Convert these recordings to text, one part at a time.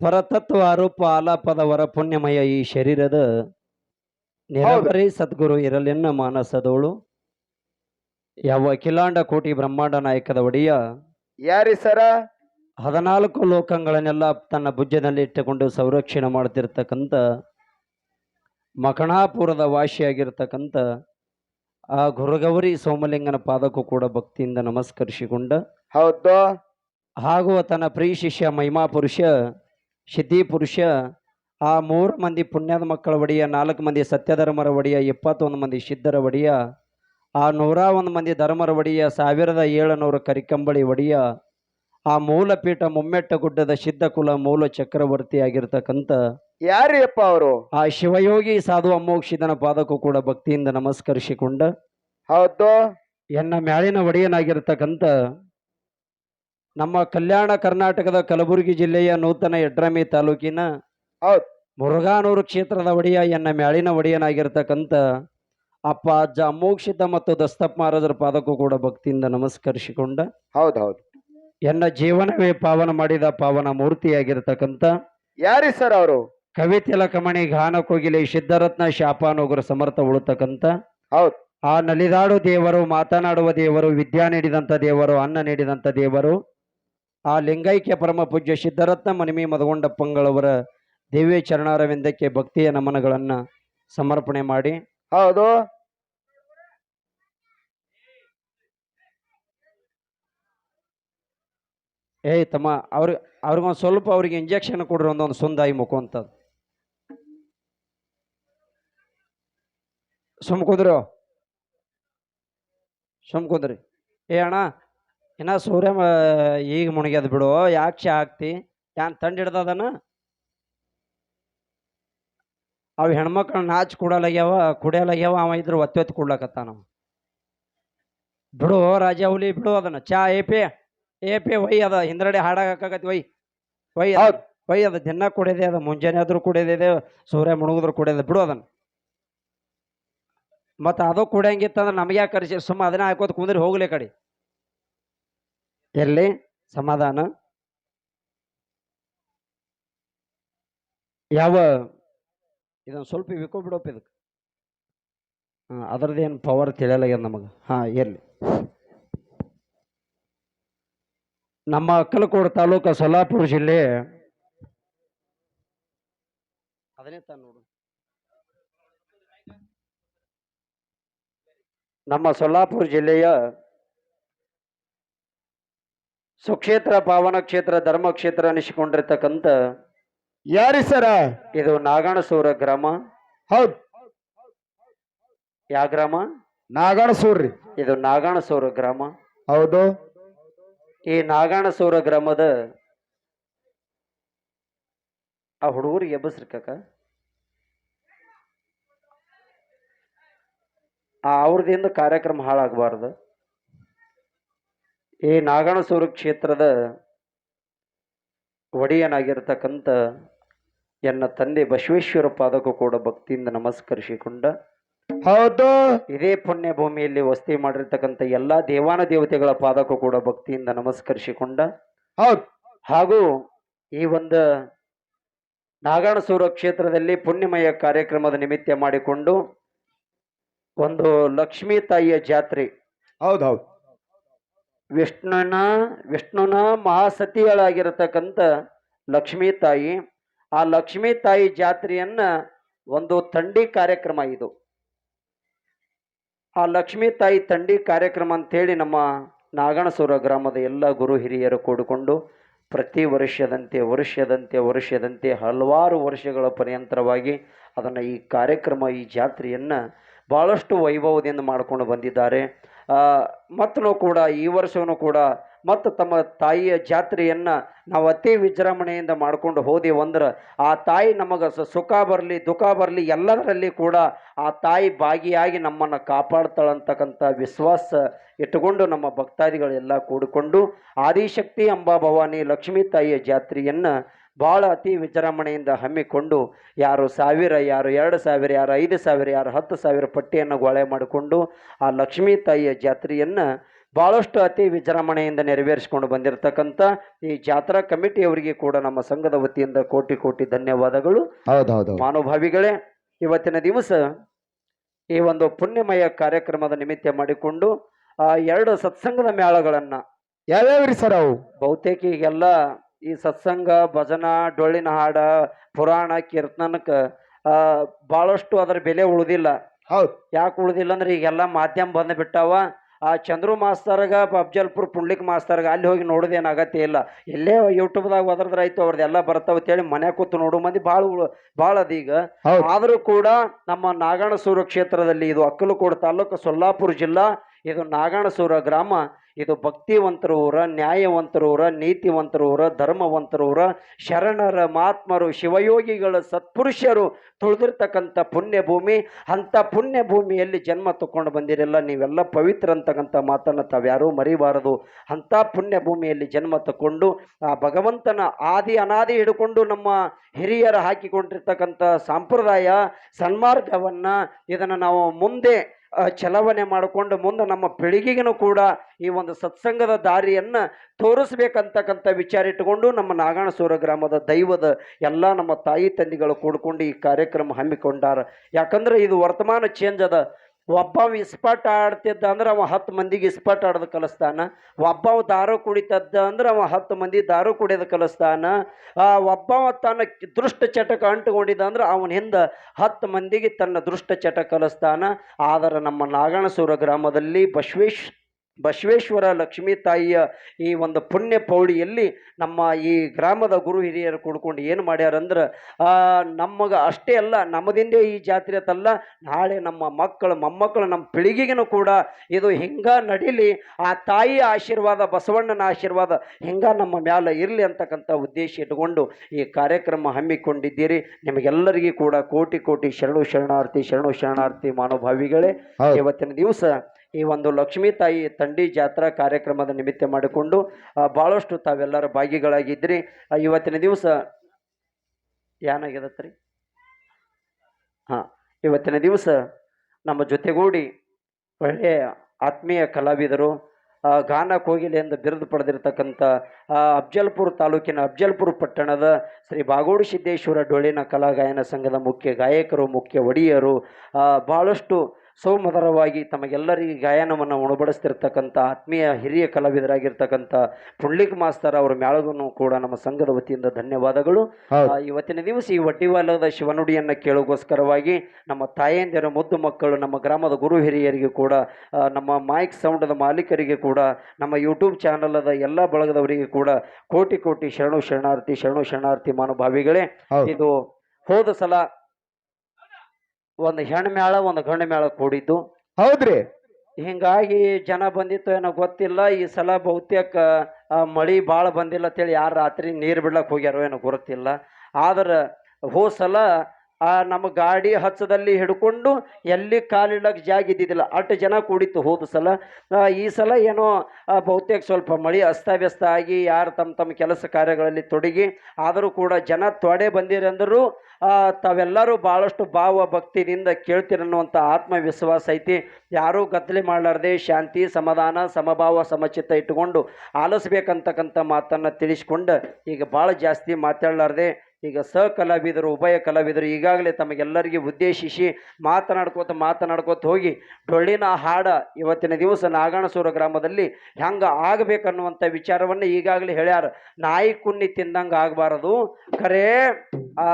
ಪರತತ್ವ ಆರೋಪ ಆಲಾಪದವರ ಪುಣ್ಯಮಯ ಈ ಶರೀರದ ನಿರಬರಿ ಸದ್ಗುರು ಇರಲೆನ್ನ ಮಾನಸದೋಳು ಯಾವ ಅಖಿಲಾಂಡ ಕೋಟಿ ಬ್ರಹ್ಮಾಂಡ ನಾಯಕದ ಒಡೆಯ ಯಾರಿ ಸರ? ಹದಿನಾಲ್ಕು ಲೋಕಗಳನ್ನೆಲ್ಲ ತನ್ನ ಭುಜದಲ್ಲಿ ಇಟ್ಟುಕೊಂಡು ಸಂರಕ್ಷಣೆ ಮಾಡ್ತಿರ್ತಕ್ಕಂಥ ಮಕಣಾಪುರದ ವಾಸಿಯಾಗಿರ್ತಕ್ಕಂಥ ಆ ಗುರುಗೌರಿ ಸೋಮಲಿಂಗನ ಪಾದಕ್ಕೂ ಕೂಡ ಭಕ್ತಿಯಿಂದ ನಮಸ್ಕರಿಸಿಕೊಂಡ ಹೌದು. ಹಾಗೂ ತನ್ನ ಪ್ರಿಯ ಶಿಷ್ಯ ಮಹಿಮಾ ಪುರುಷ ಸಿದ್ಧಿ ಪುರುಷ ಆ ಮೂರು ಮಂದಿ ಪುಣ್ಯದ ಮಕ್ಕಳ ಒಡೆಯ ನಾಲ್ಕು ಮಂದಿ ಸತ್ಯಧರ್ಮರ ಒಡೆಯ ಇಪ್ಪತ್ತೊಂದು ಮಂದಿ ಸಿದ್ಧರ ಒಡೆಯ ಆ ನೂರ ಒಂದು ಮಂದಿ ಧರ್ಮರ ಒಡೆಯ ಸಾವಿರದ ಏಳುನೂರು ಕರಿಕಂಬಳಿ ಒಡೆಯ ಆ ಮೂಲಪೀಠ ಮುಮ್ಮೆಟ್ಟ ಗುಡ್ಡದ ಸಿದ್ಧ ಕುಲ ಮೂಲ ಚಕ್ರವರ್ತಿ ಆಗಿರ್ತಕ್ಕಂಥ ಯಾರು ಅಪ್ಪ ಅವರು? ಆ ಶಿವಯೋಗಿ ಸಾಧು ಅಮೋಕ್ಷಿದನ ಪಾದಕ್ಕೂ ಕೂಡ ಭಕ್ತಿಯಿಂದ ನಮಸ್ಕರಿಸಿಕೊಂಡ ಹೌದು. ಎನ್ನ ಮ್ಯಾಳಿನ ಒಡೆಯನಾಗಿರ್ತಕ್ಕಂಥ ನಮ್ಮ ಕಲ್ಯಾಣ ಕರ್ನಾಟಕದ ಕಲಬುರಗಿ ಜಿಲ್ಲೆಯ ನೂತನ ಯಡ್ರಮಿ ತಾಲೂಕಿನ ಹೌದ್. ಮುರುಘಾನೂರು ಕ್ಷೇತ್ರದ ಒಡೆಯ ಎನ್ನ ಮ್ಯಾಳಿನ ಒಡೆಯನಾಗಿರ್ತಕ್ಕಂಥ ಅಪ್ಪ ಅಜ್ಜ ಅಮೋಕ್ಷಿತ ಮತ್ತು ದಸ್ತಪ್ ಮಹಾರಾಜರ ಪಾದಕ್ಕೂ ಕೂಡ ಭಕ್ತಿಯಿಂದ ನಮಸ್ಕರಿಸಿಕೊಂಡ ಹೌದ್ ಹೌದ್ ಎನ್ನ ಜೀವನವೇ ಪಾವನ ಮಾಡಿದ ಪಾವನ ಮೂರ್ತಿಯಾಗಿರ್ತಕ್ಕಂಥ ಯಾರಿ ಸರ್ ಅವರು? ಕವಿತೆಲ ಕಮಣಿ ಗಾನ ಕೋಗಿಲೆ ಸಿದ್ಧರತ್ನ ಶಾಪಾನೋಗರ ಸಮರ್ಥ ಉಳತಕ್ಕಂಥ ಹೌದು. ಆ ನಲಿದಾಡು ದೇವರು ಮಾತನಾಡುವ ದೇವರು ವಿದ್ಯಾ ನೀಡಿದಂಥ ದೇವರು ಅನ್ನ ನೀಡಿದಂಥ ದೇವರು ಆ ಲಿಂಗೈಕ್ಯ ಪರಮ ಪೂಜ್ಯ ಸಿದ್ಧರತ್ನ ಮನಿಮಿ ಮದಗೊಂಡಪ್ಪಂಗಳವರ ದಿವ್ಯ ಚರಣಾರವಿಂದಕ್ಕೆ ಭಕ್ತಿಯ ನಮನಗಳನ್ನು ಸಮರ್ಪಣೆ ಮಾಡಿ. ಹೌದು. ಏಯ್ ತಮ್ಮ ಅವ್ರ ಅವ್ರಿಗೊಂದು ಸ್ವಲ್ಪ ಅವ್ರಿಗೆ ಇಂಜೆಕ್ಷನ್ ಕೊಡ್ರಿ ಒಂದೊಂದು ಸುಂದಾಯಿ ಮುಖ ಅಂತ ಸುಮ್ ಕುಂದ್ರು. ಸುಮ್ ಕುಂದ್ರಿ. ಏ ಅಣ್ಣ ಇನ್ನ ಸೂರ್ಯ ಮ- ಈಗ ಮುಣಗ್ಯದ ಬಿಡು ಯಾಕೆ ಚಾ ಹಾಕ್ತಿ? ಯಾನ್ ತಂಡ ಹಿಡ್ದದನ ಅವ್ ಹೆಣ್ಮಕ್ಳು ನಾಚ್ ಕುಡಲಾಗ್ಯಾವ ಕುಡಿಯಲಾಗ್ಯಾವ ಅವ ಇದ್ರ ಒತ್ತಿ ಒತ್ತಿ ಕೊಡ್ಲಕತ್ತಾನ ಅವ. ಬಿಡು ರಾಜ ಹುಲಿ ಬಿಡು ಅದನ್ನ. ಚಾ ಏಪಿ ಏಪಿ ಒಯ್ ಅದ ಹಿಂದ್ರಡೆ ಹಾಡಾಗಕತ್ತಿ ಒಯ್ ಒಯ್ ವೈ ಹೌದ್. ಒಯ್ ಅದ ದಿನ ಕುಡಿಯದೆ ಅದ ಮುಂಜಾನೆ ಆದ್ರೂ ಕೂಡಿದೆ ಸೂರ್ಯ ಮುಣಗಿದ್ರು ಕುಡಿಯದ ಬಿಡು ಅದನ್ನ. ಮತ್ತೆ ಅದು ಕುಡಿಯಂಗಿತ್ತಂದ್ರೆ ನಮಗೆ ಯಾಕೆ ಕರೆಸಿ ಸುಮ್ಮ ಅದನ್ನ ಹಾಕೋದು ಕುಂದ್ರಿ ಹೋಗ್ಲಿ ಕಡೆ. ಎಲ್ಲಿ? ಸಮಾಧಾನ? ಯಾವ? ಇದನ್ನು ಸ್ವಲ್ಪ ಬಿಡೋಪ್ ಇದಕ್ಕೆ. ಹಾಂ ಅದ್ರದ್ದೇನು ಪವರ್ ತಿಳಿಯಲಾಗ್ಯದ ನಮಗೆ. ಹಾಂ, ಎಲ್ಲಿ? ನಮ್ಮ ಅಕ್ಕಲಕೋಡು ತಾಲೂಕು ಸೊಲ್ಲಾಪುರ ಜಿಲ್ಲೆ. ಅದನ್ನೇ ತಾನು ನೋಡು. ನಮ್ಮ ಸೊಲ್ಲಾಪುರ ಜಿಲ್ಲೆಯ ಸುಕ್ಷೇತ್ರ ಪಾವನ ಕ್ಷೇತ್ರ ಧರ್ಮಕ್ಷೇತ್ರ ಅನಿಸಿಕೊಂಡಿರ್ತಕ್ಕಂಥ ಯಾರಿ ಸರ? ಇದು ನಾಗಣಸೂರ ಗ್ರಾಮ. ಹೌದ್. ಯಾವ ಗ್ರಾಮ? ನಾಗಣಸೂರ್ರಿ ಇದು ನಾಗಣಸೂರ ಗ್ರಾಮ. ಹೌದು. ಈ ನಾಗಣಸೂರ ಗ್ರಾಮದ ಆ ಹುಡುಗರಿಗೆ ಎಬ್ಬಸ್ರಿ ಕಾಕ. ಆ ಅವ್ರದಿಂದ ಕಾರ್ಯಕ್ರಮ ಹಾಳಾಗಬಾರ್ದು. ಈ ನಾಗಣಸೂರು ಕ್ಷೇತ್ರದ ಒಡೆಯನಾಗಿರ್ತಕ್ಕಂಥ ಎನ್ನ ತಂದೆ ಬಸವೇಶ್ವರ ಪಾದಕ್ಕೂ ಕೂಡ ಭಕ್ತಿಯಿಂದ ನಮಸ್ಕರಿಸಿಕೊಂಡ ಹೌದು. ಇದೇ ಪುಣ್ಯ ಭೂಮಿಯಲ್ಲಿ ವಸತಿ ಮಾಡಿರ್ತಕ್ಕಂಥ ಎಲ್ಲಾ ದೇವಾನ ದೇವತೆಗಳ ಪಾದಕ್ಕೂ ಕೂಡ ಭಕ್ತಿಯಿಂದ ನಮಸ್ಕರಿಸಿಕೊಂಡ. ಹೌದ್. ಹಾಗೂ ಈ ಒಂದು ನಾಗಣಸೂರ ಕ್ಷೇತ್ರದಲ್ಲಿ ಪುಣ್ಯಮಯ ಕಾರ್ಯಕ್ರಮದ ನಿಮಿತ್ತ ಮಾಡಿಕೊಂಡು ಒಂದು ಲಕ್ಷ್ಮೀ ತಾಯಿಯ ಜಾತ್ರೆ ಹೌದೌದು ಹೌದ್. ವಿಷ್ಣುನ ವಿಷ್ಣುನ ಮಹಾಸತಿಗಳಾಗಿರತಕ್ಕಂಥ ಲಕ್ಷ್ಮೀ ತಾಯಿ, ಆ ಲಕ್ಷ್ಮೀ ತಾಯಿ ಜಾತ್ರೆಯನ್ನ ಒಂದು ತಂಡಿ ಕಾರ್ಯಕ್ರಮ ಇದು. ಆ ಲಕ್ಷ್ಮೀ ತಾಯಿ ತಂಡಿ ಕಾರ್ಯಕ್ರಮ ಅಂತೇಳಿ ನಮ್ಮ ನಾಗಣಸೂರ ಗ್ರಾಮದ ಎಲ್ಲ ಗುರು ಹಿರಿಯರು ಕೂಡಿಕೊಂಡು ಪ್ರತಿ ವರ್ಷದಂತೆ ವರ್ಷದಂತೆ ವರ್ಷದಂತೆ ಹಲವಾರು ವರ್ಷಗಳ ಪರ್ಯಂತರವಾಗಿ ಅದನ್ನು ಈ ಕಾರ್ಯಕ್ರಮ, ಈ ಜಾತ್ರೆಯನ್ನು ಭಾಳಷ್ಟು ವೈಭವದಿಂದ ಮಾಡಿಕೊಂಡು ಬಂದಿದ್ದಾರೆ. ಮತ್ತು ಕೂಡ ಈ ವರ್ಷವೂ ಕೂಡ ಮತ್ತು ತಮ್ಮ ತಾಯಿಯ ಜಾತ್ರೆಯನ್ನು ನಾವು ಅತಿ ವಿಜೃಂಭಣೆಯಿಂದ ಮಾಡ್ಕೊಂಡು ಹೋದೆವಂದ್ರೆ ಆ ತಾಯಿ ನಮಗೆ ಸುಖ ಬರಲಿ, ದುಃಖ ಬರಲಿ ಎಲ್ಲದರಲ್ಲಿ ಕೂಡ ಆ ತಾಯಿ ಭಾಗಿಯಾಗಿ ನಮ್ಮನ್ನು ಕಾಪಾಡ್ತಾಳಂತಕ್ಕಂಥ ವಿಶ್ವಾಸ ಇಟ್ಟುಕೊಂಡು ನಮ್ಮ ಭಕ್ತಾದಿಗಳೆಲ್ಲ ಕೂಡಿಕೊಂಡು ಆದಿಶಕ್ತಿ ಅಂಬಾ ಭವಾನಿ ಲಕ್ಷ್ಮೀ ತಾಯಿಯ ಜಾತ್ರೆಯನ್ನು ಭಾಳ ಅತಿ ವಿಜೃಂಭಣೆಯಿಂದ ಹಮ್ಮಿಕೊಂಡು ಯಾರು ಸಾವಿರ ಯಾರು ಎರಡು ಸಾವಿರ ಯಾರು ಐದು ಸಾವಿರ ಯಾರು ಹತ್ತು ಸಾವಿರ ಪಟ್ಟಿಯನ್ನು ಗೊಳೆ ಮಾಡಿಕೊಂಡು ಆ ಲಕ್ಷ್ಮೀ ತಾಯಿಯ ಜಾತ್ರೆಯನ್ನು ಭಾಳಷ್ಟು ಅತಿ ವಿಜೃಂಭಣೆಯಿಂದ ನೆರವೇರಿಸಿಕೊಂಡು ಬಂದಿರತಕ್ಕಂಥ ಈ ಜಾತ್ರಾ ಕಮಿಟಿಯವರಿಗೆ ಕೂಡ ನಮ್ಮ ಸಂಘದ ವತಿಯಿಂದ ಕೋಟಿ ಕೋಟಿ ಧನ್ಯವಾದಗಳು. ಹೌದು ಹೌದು ಮಾನುಭಾವಿಗಳೇ ಇವತ್ತಿನ ದಿವಸ ಈ ಒಂದು ಪುಣ್ಯಮಯ ಕಾರ್ಯಕ್ರಮದ ನಿಮಿತ್ತ ಮಾಡಿಕೊಂಡು ಆ ಎರಡು ಸತ್ಸಂಗದ ಮೇಳಗಳನ್ನು ಯಾವ್ಯಾವ್ರಿ ಸರ್ ಅವು? ಬಹುತೇಕ ಈಗೆಲ್ಲ ಈ ಸತ್ಸಂಗ ಭಜನ ಡೊಳ್ಳಿನ ಹಾಡ ಪುರಾಣ ಕೀರ್ತನಕ್ಕೆ ಭಾಳಷ್ಟು ಬಹಳಷ್ಟು ಅದರ ಬೆಲೆ ಉಳಿದಿಲ್ಲ. ಹೌದು. ಯಾಕೆ ಉಳಿದಿಲ್ಲ ಅಂದ್ರೆ ಈಗೆಲ್ಲ ಮಾಧ್ಯಮ ಬಂದು ಬಿಟ್ಟಾವ. ಆ ಚಂದ್ರು ಮಾಸ್ತರ್ಗ ಅಫ್ಜಲ್ಪುರ್ ಪುಂಡ್ಲಿಕ್ ಮಾಸ್ತರ್ಗ ಅಲ್ಲಿ ಹೋಗಿ ನೋಡೋದೇನು ಅಗತ್ಯ ಇಲ್ಲ ಇಲ್ಲೇ ಯೂಟ್ಯೂಬ್ದಾಗ ಹೋದ್ರದ್ರ ಆಯ್ತು ಅವ್ರದ್ದೆಲ್ಲ ಬರ್ತಾವ ಅಂತೇಳಿ ಮನೆ ಕೂತು ನೋಡೋ ಮಂದಿ ಭಾಳ ಭಾಳ ಅದೀಗ ಈಗ. ಆದರೂ ಕೂಡ ನಮ್ಮ ನಾಗಣಸೂರು ಕ್ಷೇತ್ರದಲ್ಲಿ ಇದು ಅಕ್ಕಲಕೋಟೆ ತಾಲೂಕು ಸೊಲ್ಲಾಪುರ ಜಿಲ್ಲಾ ಇದು ನಾಗಣಸೂರ ಗ್ರಾಮ. ಇದು ಭಕ್ತಿವಂತರ ಊರ ನ್ಯಾಯವಂತರ ಊರ ಊರ ಶರಣರ ಮಹಾತ್ಮರು, ಶಿವಯೋಗಿಗಳ ಸತ್ಪುರುಷರು ತುಳಿದಿರ್ತಕ್ಕಂಥ ಪುಣ್ಯ ಭೂಮಿ ಅಂಥ ಪುಣ್ಯ ಭೂಮಿಯಲ್ಲಿ ಜನ್ಮ ತಕ್ಕೊಂಡು ಬಂದಿರಲ್ಲ, ನೀವೆಲ್ಲ ಪವಿತ್ರ ಅಂತಕ್ಕಂಥ ಮಾತನ್ನು ತಾವ್ಯಾರೂ ಮರಿಬಾರದು. ಅಂಥ ಪುಣ್ಯ ಭೂಮಿಯಲ್ಲಿ ಜನ್ಮ ತಗೊಂಡು ಆ ಭಗವಂತನ ಆದಿ ಅನಾದಿ ಹಿಡ್ಕೊಂಡು ನಮ್ಮ ಹಿರಿಯರು ಹಾಕಿಕೊಂಡಿರ್ತಕ್ಕಂಥ ಸಂಪ್ರದಾಯ, ಸನ್ಮಾರ್ಗವನ್ನು ಇದನ್ನು ನಾವು ಮುಂದೆ ಚಲಾವಣೆ ಮಾಡಿಕೊಂಡು ಮುಂದೆ ನಮ್ಮ ಪೀಳಿಗೆಗೂ ಕೂಡ ಈ ಒಂದು ಸತ್ಸಂಗದ ದಾರಿಯನ್ನು ತೋರಿಸ್ಬೇಕಂತಕ್ಕಂಥ ವಿಚಾರ ಇಟ್ಟುಕೊಂಡು ನಮ್ಮ ನಾಗಾಣಸೂರ ಗ್ರಾಮದ ದೈವದ ಎಲ್ಲ ನಮ್ಮ ತಾಯಿ ತಂದೆಗಳು ಕೂಡ್ಕೊಂಡು ಈ ಕಾರ್ಯಕ್ರಮ ಹಮ್ಮಿಕೊಂಡಾರ. ಯಾಕಂದ್ರೆ ಇದು ವರ್ತಮಾನ ಚೇಂಜ್ ಅದ. ಒಬ್ಬವ ಇಸ್ಪಾಟ್ ಆಡ್ತಿದ್ದ ಅಂದ್ರೆ ಅವ ಹತ್ತು ಮಂದಿಗೆ ಇಸ್ಪಾಟ್ ಆಡೋದು ಕಲಿಸ್ತಾನ. ಒಬ್ಬವ ದಾರು ಕುಡಿತದ್ದ ಅಂದ್ರೆ ಅವ ಹತ್ತು ಮಂದಿ ದಾರು ಕುಡಿಯೋದು ಕಲಿಸ್ತಾನ. ಒಬ್ಬವ ತನ್ನ ದೃಷ್ಟ ಚಟಕ ಅಂಟುಕೊಂಡಿದ್ದ ಅಂದ್ರೆ ಅವನ ಹಿಂದೆ ಹತ್ತು ಮಂದಿಗೆ ತನ್ನ ದುಷ್ಟ ಚಟ ಕಲಿಸ್ತಾನ. ಆದರೆ ನಮ್ಮ ನಾಗಣಸೂರ ಗ್ರಾಮದಲ್ಲಿ ಬಸವೇಶ್ ಬಸವೇಶ್ವರ ಲಕ್ಷ್ಮೀ ತಾಯಿಯ ಈ ಒಂದು ಪುಣ್ಯ ಪೌಳಿಯಲ್ಲಿ ನಮ್ಮ ಈ ಗ್ರಾಮದ ಗುರು ಹಿರಿಯರು ಕೂಡ್ಕೊಂಡು ಏನು ಮಾಡ್ಯಾರಂದ್ರೆ ನಮಗೆ ಅಷ್ಟೇ ಅಲ್ಲ ನಮ್ಮದಿಂದೇ ಈ ಜಾತ್ರೆ ತಲ್ಲ ನಾಳೆ ನಮ್ಮ ಮಕ್ಕಳು ಮೊಮ್ಮಕ್ಕಳು ನಮ್ಮ ಪೀಳಿಗೆಗೂ ಕೂಡ ಇದು ಹಿಂಗ ನಡೀಲಿ ಆ ತಾಯಿಯ ಆಶೀರ್ವಾದ ಬಸವಣ್ಣನ ಆಶೀರ್ವಾದ ಹಿಂಗ ನಮ್ಮ ಮ್ಯಾಲೆ ಇರಲಿ ಅಂತಕ್ಕಂಥ ಉದ್ದೇಶ ಇಟ್ಕೊಂಡು ಈ ಕಾರ್ಯಕ್ರಮ ಹಮ್ಮಿಕೊಂಡಿದ್ದೀರಿ. ನಿಮಗೆಲ್ಲರಿಗೂ ಕೂಡ ಕೋಟಿ ಕೋಟಿ ಶರಣು ಶರಣಾರ್ಥಿ ಶರಣು ಶರಣಾರ್ಥಿ ಮಾನೋಭಾವಿಗಳೇ ಹೌದು. ಇವತ್ತಿನ ದಿವಸ ಈ ಒಂದು ಲಕ್ಷ್ಮೀ ತಾಯಿ ತಂಡಿ ಜಾತ್ರಾ ಕಾರ್ಯಕ್ರಮದ ನಿಮಿತ್ತ ಮಾಡಿಕೊಂಡು ಭಾಳಷ್ಟು ತಾವೆಲ್ಲರ ಭಾಗಿಗಳಾಗಿದ್ರಿ. ಇವತ್ತಿನ ದಿವಸ ಏನಾಗ್ಯದತ್ರಿ ಹಾಂ, ಇವತ್ತಿನ ದಿವಸ ನಮ್ಮ ಜೊತೆಗೂಡಿ ಒಳ್ಳೆಯ ಆತ್ಮೀಯ ಕಲಾವಿದರು ಗಾನ ಕೋಗಿಲೆ ಎಂದು ಬಿರುದು ಪಡೆದಿರತಕ್ಕಂಥ ಅಫ್ಜಲ್ಪುರ ತಾಲೂಕಿನ ಅಫ್ಜಲ್ಪುರ ಪಟ್ಟಣದ ಶ್ರೀ ಬಾಗೋಡು ಸಿದ್ದೇಶ್ವರ ಡೊಳ್ಳಿನ ಕಲಾ ಗಾಯನ ಸಂಘದ ಮುಖ್ಯ ಗಾಯಕರು, ಮುಖ್ಯ ಒಡಿಯರು ಭಾಳಷ್ಟು ಸೌಮಧುರವಾಗಿ ತಮಗೆಲ್ಲರಿಗೆ ಗಾಯನವನ್ನು ಉಣಬಡಿಸ್ತಿರ್ತಕ್ಕಂಥ ಆತ್ಮೀಯ ಹಿರಿಯ ಕಲಾವಿದರಾಗಿರ್ತಕ್ಕಂಥ ಪುಂಡ್ಲಿಕ್ ಮಾಸ್ತರ್ ಅವರ ಮ್ಯಾಳಗೂ ಕೂಡ ನಮ್ಮ ಸಂಘದ ವತಿಯಿಂದ ಧನ್ಯವಾದಗಳು. ಆ, ಇವತ್ತಿನ ದಿವಸ ಈ ವಟಿವಾಲದ ಶಿವನುಡಿಯನ್ನು ಕೇಳೋಗೋಸ್ಕರವಾಗಿ ನಮ್ಮ ತಾಯಂದಿರ ಮುದ್ದು ಮಕ್ಕಳು ನಮ್ಮ ಗ್ರಾಮದ ಗುರು ಹಿರಿಯರಿಗೆ ಕೂಡ ಆ, ನಮ್ಮ ಮೈಕ್ ಸೌಂಡದ ಮಾಲೀಕರಿಗೆ ಕೂಡ ನಮ್ಮ ಯೂಟ್ಯೂಬ್ ಚಾನಲದ ಎಲ್ಲ ಬಳಗದವರಿಗೆ ಕೂಡ ಕೋಟಿ ಕೋಟಿ ಶರಣು ಶರಣಾರ್ಥಿ ಶರಣು ಶರಣಾರ್ಥಿ ಮಾನುಭಾವಿಗಳೇ ಹೌದು. ಇದು ಹೋದ ಸಲ ಒಂದು ಹೆಣ್ಣು ಮೇಳ ಒಂದು ಗಂಡು ಮೇಳ ಕೂಡಿದ್ದು. ಹೌದ್ರಿ. ಹಿಂಗಾಗಿ ಜನ ಬಂದಿತ್ತು ಏನೋ ಗೊತ್ತಿಲ್ಲ. ಈ ಸಲ ಬಹುತೇಕ ಮಳಿ ಭಾಳ ಬಂದಿಲ್ಲ ಅಂತೇಳಿ ಯಾರು ರಾತ್ರಿ ನೀರು ಬಿಡ್ಲಕ್ಕೆ ಹೋಗ್ಯಾರೋ ಏನೋ ಗೊತ್ತಿಲ್ಲ. ಆದ್ರೆ ಹೋದ ಸಲ ಆ ನಮ್ಮ ಗಾಡಿ ಹಚ್ಚದಲ್ಲಿ ಹಿಡ್ಕೊಂಡು ಎಲ್ಲಿ ಕಾಲಿಡಕ್ಕೆ ಜಾಗ ಇದ್ದಿದ್ದಿಲ್ಲ ಅಷ್ಟು ಜನ ಕೂಡಿತ್ತು ಹೋದ ಸಲ. ಈ ಸಲ ಏನೋ ಬಹುತೇಕ ಸ್ವಲ್ಪ ಮಳೆ ಅಸ್ತವ್ಯಸ್ತ ಆಗಿ ಯಾರು ತಮ್ಮ ತಮ್ಮ ಕೆಲಸ ಕಾರ್ಯಗಳಲ್ಲಿ ತೊಡಗಿ, ಆದರೂ ಕೂಡ ಜನ ತೊಡೆ ಬಂದಿರಂದರೂ ತಾವೆಲ್ಲರೂ ಭಾಳಷ್ಟು ಭಾವ ಭಕ್ತಿಯಿಂದ ಕೇಳ್ತಿರನ್ನುವಂಥ ಆತ್ಮವಿಶ್ವಾಸ ಐತಿ. ಯಾರೂ ಗದ್ದಲೆ ಮಾಡಲಾರ್ದೆ ಶಾಂತಿ, ಸಮಾಧಾನ, ಸಮಭಾವ, ಸಮಚಿತ್ತ ಇಟ್ಟುಕೊಂಡು ಆಲಿಸ್ಬೇಕಂತಕ್ಕಂಥ ಮಾತನ್ನು ತಿಳಿಸ್ಕೊಂಡು ಈಗ ಭಾಳ ಜಾಸ್ತಿ ಮಾತಾಡಲಾರ್ದೆ ಈಗ ಸ ಕಲಾವಿದರು ಉಭಯ ಕಲಾವಿದರು ಈಗಾಗಲೇ ತಮಗೆಲ್ಲರಿಗೆ ಉದ್ದೇಶಿಸಿ ಮಾತನಾಡ್ಕೋತ ಮಾತನಾಡ್ಕೋತ ಹೋಗಿ ಡೊಳ್ಳಿನ ಹಾಡ ಇವತ್ತಿನ ದಿವಸ ನಾಗಾಣಸೂರ ಗ್ರಾಮದಲ್ಲಿ ಹೆಂಗೆ ಆಗಬೇಕನ್ನುವಂಥ ವಿಚಾರವನ್ನು ಈಗಾಗಲೇ ಹೇಳ್ಯಾರ. ನಾಯಿ ಕುನ್ನಿ ತಿಂದಂಗೆ ಆಗಬಾರದು ಖರೇ ಆ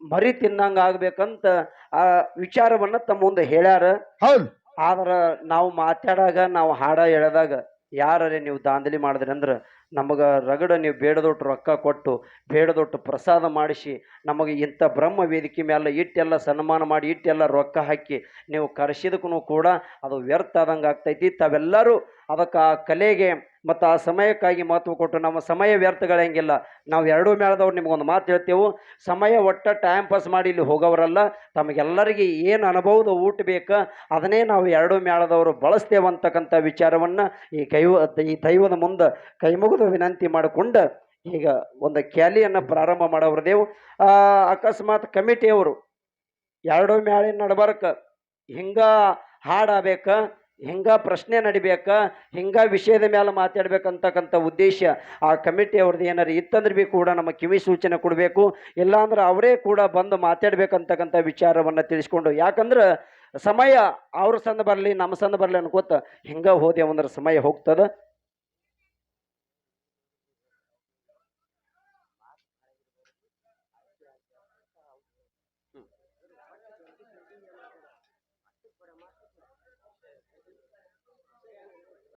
ಮರಿ ತಿನ್ನಂಗೆ ಆಗ್ಬೇಕಂತ ಆ ವಿಚಾರವನ್ನು ತಮ್ಮ ಮುಂದೆ ಹೇಳ್ಯಾರ. ಹೌದು. ಆದ್ರೆ ನಾವು ಮಾತಾಡಾಗ ನಾವು ಹಾಡ ಹೇಳಿದಾಗ ಯಾರೇ ನೀವು ದಾಂಧಲಿ ಮಾಡಿದ್ರಿ ಅಂದ್ರೆ ನಮಗೆ ರಗಡ ನೀವು ಬೇಡದೊಟ್ಟು ರೊಕ್ಕ ಕೊಟ್ಟು ಬೇಡದೊಟ್ಟು ಪ್ರಸಾದ ಮಾಡಿಸಿ, ನಮಗೆ ಇಂಥ ಬ್ರಹ್ಮ ವೇದಿಕೆ ಮೇಲೆ ಇಟ್ಟೆಲ್ಲ ಸನ್ಮಾನ ಮಾಡಿ ಇಟ್ಟೆಲ್ಲ ರೊಕ್ಕ ಹಾಕಿ ನೀವು ಕರೆಸಿದಕ್ಕೂ ಕೂಡ ಅದು ವ್ಯರ್ಥ ಆದಂಗೆ ಆಗ್ತೈತಿ. ತಾವೆಲ್ಲರೂ ಅದಕ್ಕೆ ಆ ಕಲೆಗೆ ಮತ್ತು ಆ ಸಮಯಕ್ಕಾಗಿ ಮಹತ್ವ ಕೊಟ್ಟು ನಮ್ಮ ಸಮಯ ವ್ಯರ್ಥಗಳಂಗಿಲ್ಲ. ನಾವು ಎರಡೂ ಮೇಳದವ್ರು ನಿಮ್ಗೊಂದು ಮಾತು ಹೇಳ್ತೇವೆ. ಸಮಯ ಒಟ್ಟ ಟೈಮ್ ಪಾಸ್ ಮಾಡಿ ಇಲ್ಲಿ ಹೋಗೋವರಲ್ಲ, ತಮಗೆಲ್ಲರಿಗೆ ಏನು ಅನುಭವದ ಊಟ ಬೇಕು ಅದನ್ನೇ ನಾವು ಎರಡೂ ಮೇಳದವರು ಬಳಸ್ತೇವೆ ಅಂತಕ್ಕಂಥ ವಿಚಾರವನ್ನು ಈ ಕೈವ, ಈ ದೈವದ ಮುಂದೆ ಕೈ ಮುಗಿದು ವಿನಂತಿ ಮಾಡಿಕೊಂಡು ಈಗ ಒಂದು ಕ್ಯಾಲಿಯನ್ನು ಪ್ರಾರಂಭ ಮಾಡೋವ್ರದೇವು ಅಕಸ್ಮಾತ್ ಕಮಿಟಿಯವರು ಎರಡು ಮ್ಯಾಳಿನ ನಡ್ಬಾರಕ ಹಿಂಗ ಹಾಡಾಬೇಕ, ಹಿಂಗ ಪ್ರಶ್ನೆ ನಡಿಬೇಕ, ಹಿಂಗ ವಿಷಯದ ಮೇಲೆ ಮಾತಾಡ್ಬೇಕಂತಕ್ಕಂಥ ಉದ್ದೇಶ ಆ ಕಮಿಟಿ ಅವ್ರದ್ದು ಏನಾರು ಇತ್ತಂದ್ರೆ ಬಿ ಕೂಡ ನಮ್ಮ ಕಿವಿ ಸೂಚನೆ ಕೊಡಬೇಕು, ಇಲ್ಲಾಂದ್ರೆ ಅವರೇ ಕೂಡ ಬಂದು ಮಾತಾಡ್ಬೇಕಂತಕ್ಕಂಥ ವಿಚಾರವನ್ನು ತಿಳಿಸ್ಕೊಂಡು, ಯಾಕಂದ್ರೆ ಸಮಯ ಅವ್ರ ಸಂದ ಬರಲಿ, ನಮ್ಮ ಸಂದ ಬರಲಿ ಅನ್ಕೋತ ಹಿಂಗೆ ಹೋದೆವು ಅಂದ್ರೆ ಸಮಯ ಹೋಗ್ತದ.